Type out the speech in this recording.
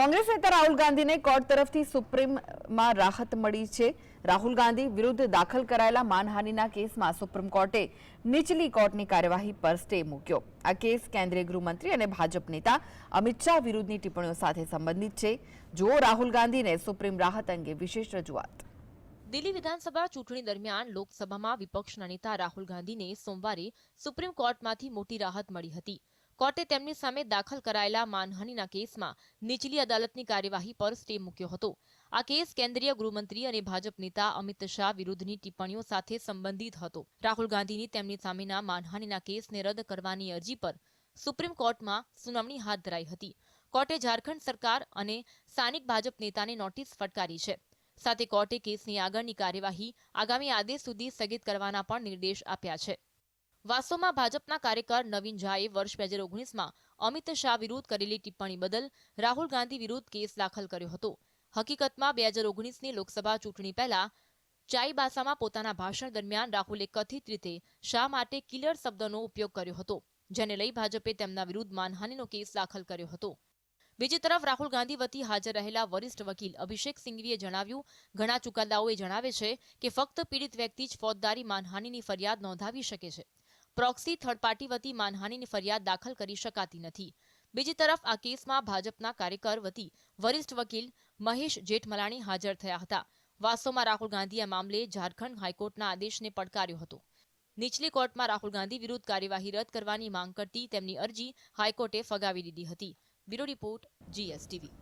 કોંગ્રેસ નેતા રાહુલ ગાંધીને કોર્ટ તરફથી સુપ્રીમમાં રાહત મળી છે. રાહુલ ગાંધી વિરુદ્ધ દાખલ કરાયેલા માનહાનિના કેસમાં સુપ્રીમ કોર્ટે નીચલી કોર્ટની કાર્યવાહી પર સ્ટે મૂક્યો. આ કેસ કેન્દ્રીય ગૃહમંત્રી અને ભાજપ નેતા અમિત શાહ વિરુદ્ધની ટિપ્પણીઓ સાથે સંબંધિત છે. જો રાહુલ ગાંધીને સુપ્રીમ રાહત અંગે વિશેષ રજૂઆત. દિલ્હી વિધાનસભા ચૂંટણી દરમિયાન લોકસભામાં વિપક્ષના નેતા રાહુલ ગાંધીને સોમવારે સુપ્રીમ કોર્ટમાંથી મોટી રાહત મળી હતી. કોર્ટે તેમની સામે દાખલ કરાયેલા માનહાનિના કેસમાં નીચલી અદાલતની કાર્યવાહી પર સ્ટે મૂક્યો હતો. આ કેસ કેન્દ્રીય ગૃહમંત્રી અને ભાજપ નેતા અમિત શાહ વિરુદ્ધની ટિપ્પણીઓ સાથે સંબંધિત હતો. રાહુલ ગાંધીની તેમની સામેના માનહાનિના કેસને રદ કરવાની અરજી પર સુપ્રીમ કોર્ટમાં સુનાવણી હાથ ધરાઈ હતી. કોર્ટે ઝારખંડ સરકાર અને સ્થાનિક ભાજપ નેતાને નોટિસ ફટકારી છે. સાથે કોર્ટે કેસની આગળની કાર્યવાહી આગામી આદેશ સુધી સ્થગિત કરવાના પણ નિર્દેશ આપ્યા છે. વાસ્તવમાં ભાજપના કાર્યકર નવીન ઝાએ વર્ષ બે હજાર ઓગણીસમાં અમિત શાહ વિરુદ્ધ કરેલી ટિપ્પણી બદલ રાહુલ ગાંધી વિરુદ્ધ કેસ દાખલ કર્યો હતો. હકીકતમાં બે હજાર ઓગણીસની લોકસભા ચૂંટણી પહેલા ચાઈબાસામાં પોતાના ભાષણ દરમિયાન રાહુલે કથિત રીતે શાહ માટે કિલર શબ્દનો ઉપયોગ કર્યો હતો, જેને લઈ ભાજપે તેમના વિરુદ્ધ માનહાનિનો કેસ દાખલ કર્યો હતો. બીજી તરફ રાહુલ ગાંધી વતી હાજર રહેલા વરિષ્ઠ વકીલ અભિષેક સિંઘવીએ જણાવ્યું, ઘણા ચુકાદાઓએ જણાવે છે કે ફક્ત પીડિત વ્યક્તિ જ ફોજદારી માનહાનિની ફરિયાદ નોંધાવી શકે છે. પ્રોક્સી થર્ડ પાર્ટી વતી માનહાનિની ફરિયાદ દાખલ કરી શકાતી નથી. બીજી તરફ આ કેસમાં ભાજપના કાર્યકર વતી વરિષ્ઠ વકીલ મહેશ જેઠમલાણી હાજર થયા હતા. વાસ્તવમાં રાહુલ ગાંધીએ મામલે ઝારખંડ હાઈકોર્ટના આદેશને પડકાર્યો હતો. નીચલી કોર્ટમાં રાહુલ ગાંધી વિરુદ્ધ કાર્યવાહી રદ કરવાની માંગ કરતી તેમની અરજી હાઈકોર્ટે ફગાવી દીધી હતી. Bureau report, GSTV.